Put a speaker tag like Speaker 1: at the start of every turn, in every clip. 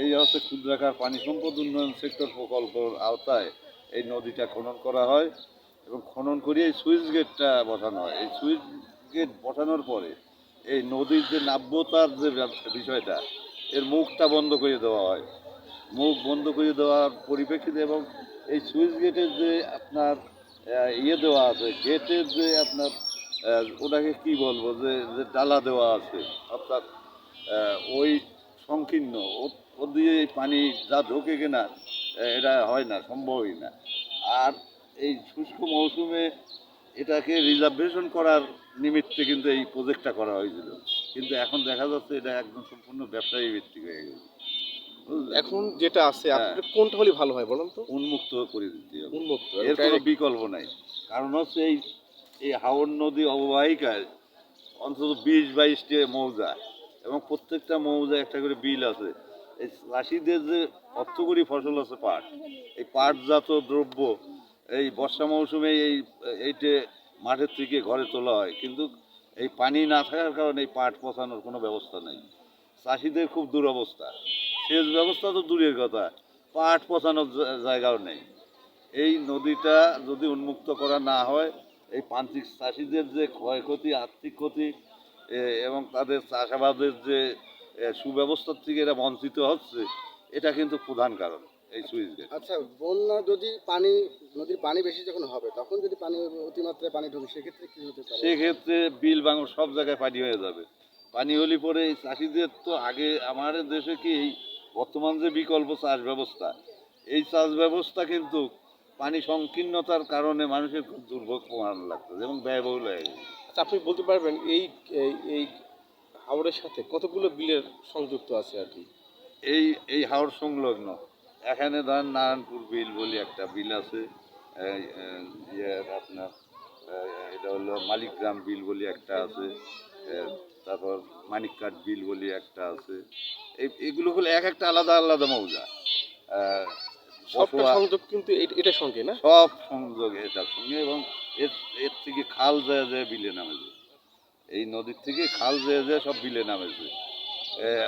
Speaker 1: এই হচ্ছে ক্ষুদ্রাকার পানি সম্পদ উন্নয়ন সেক্টর প্রকল্পের আওতায় এই নদীটা খনন করা হয় এবং খনন করে এই সুইচ গেটটা বসানো হয়। এই সুইচ গেট বসানোর পরে এই নদীর যে নাব্যতার যে বিষয়টা, এর মুখটা বন্ধ করে দেওয়া হয়। মুখ বন্ধ করে দেওয়ার পরিপ্রেক্ষিতে এবং এই সুইচ গেটের যে আপনার ইয়ে দেওয়া আছে, গেটের যে আপনার ওটাকে কি বলব? যে যে ডালা দেওয়া আছে, অর্থাৎ ওই সংকীর্ণ ও- দিয়ে পানি যা ঢোকে কিনা এটা হয় না সম্ভবই না। আর এই শুষ্ক মৌসুমে এটাকে রিজার্ভেশন করার নিমিত্তে কিন্তু এই প্রজেক্টটা করা হয়েছিল। কিন্তু এখন দেখা যাচ্ছে এটা একদম সম্পূর্ণ ব্যবসায়ী ভিত্তিক হয়ে গেছে।
Speaker 2: এখন যেটা আছে
Speaker 1: হ্যাঁ।
Speaker 2: কোনটা হলে ভালো হয় বলুন তো?
Speaker 1: উন্মুক্ত করে দিতে হবে।
Speaker 2: উন্মুক্ত
Speaker 1: এর কোনো বিকল্প নাই। কারণ হচ্ছে এই এই হাওড় নদী অববাহিকায় অন্তত বিশ বাইশটি মৌজা এবং প্রত্যেকটা মৌজা একটা করে বিল আছে। এই চাষিদের যে অর্থকরী ফসল আছে পাট, এই পাটজাত দ্রব্য, এই বর্ষা মৌসুমে এই, এইটে মাঠের থেকে ঘরে তোলা হয়। কিন্তু এই পানি না থাকার কারণে এই পাট পচানোর কোনো ব্যবস্থা নেই। চাষিদের খুব দুরবস্থা। সেচ ব্যবস্থা তো দূরের কথা। পাট পচানোর জায়গাও নেই। এই নদীটা যদি উন্মুক্ত করা না হয়, এই প্রান্তিক চাষিদের যে ক্ষয়ক্ষতি, আর্থিক ক্ষতি এবং তাদের চাষাবাদের যে সুব্যবস্থার থেকে এরা বঞ্চিত হচ্ছে এটা কিন্তু প্রধান কারণ এই সুইচ গেট।
Speaker 3: আচ্ছা বন্যা যদি পানি নদীর পানি বেশি যখন হবে তখন যদি পানি অতিমাত্রায় পানি ঢোকে সেক্ষেত্রে কি হতে পারে?
Speaker 1: সেক্ষেত্রে বিল বাঙর সব জায়গায় পানি হয়ে যাবে। পানি হলে পরে এই চাষিদের তো আগে আমাদের দেশে কি এই বর্তমান যে বিকল্প চাষ ব্যবস্থা এই চাষ ব্যবস্থা কিন্তু পানি সংকীর্ণতার কারণে মানুষের খুব দুর্ভোগ প্রমাণ লাগছে এবং ব্যয়বহুল হয়ে গেছে।
Speaker 2: আচ্ছা আপনি বলতে পারবেন এই এই- এই হাওড়ের সাথে কতগুলো বিলের সংযুক্ত আছে আর কি?
Speaker 1: এই এই হাওড় সংলগ্ন। এখানে ধরেন নারায়ণপুর বিল বলে একটা বিল আছে ইয়ে আপনার এটা হলো মালিকগ্রাম বিল বলি একটা আছে তারপর মানিককাট বিল বলে একটা আছে। এই এগুলো হলো এক একটা আলাদা আলাদা মৌজা।
Speaker 2: সবটা সংযোগ কিন্তু এটার সঙ্গে না?
Speaker 1: সব সংযোগ এটার সঙ্গে এবং এর এর থেকে খাল যায় যায় বিলে নামেছে এই নদীর থেকে খাল যায় যায় সব বিলে নামেছে।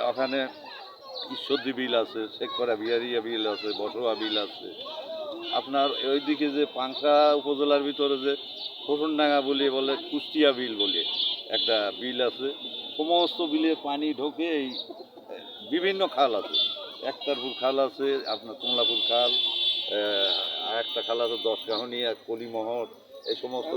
Speaker 1: ওখানে ঈশ্বরদী বিল আছে, শেখপাড়া বিহারিয়া বিল আছে, বসুয়া বিল আছে। আপনার ওইদিকে যে পাংশা উপজেলার ভিতরে যে ফসনডাঙ্গা বলে বলে, কুষ্টিয়া বিল বলে একটা বিল আছে। সমস্ত বিলে পানি ঢোকে এই, বিভিন্ন খাল আছে। একতারপুর খাল আছে, আপনার কমলাপুর খাল একটা খাল আছে দশগাহনি আর কলিমহর, এই সমস্ত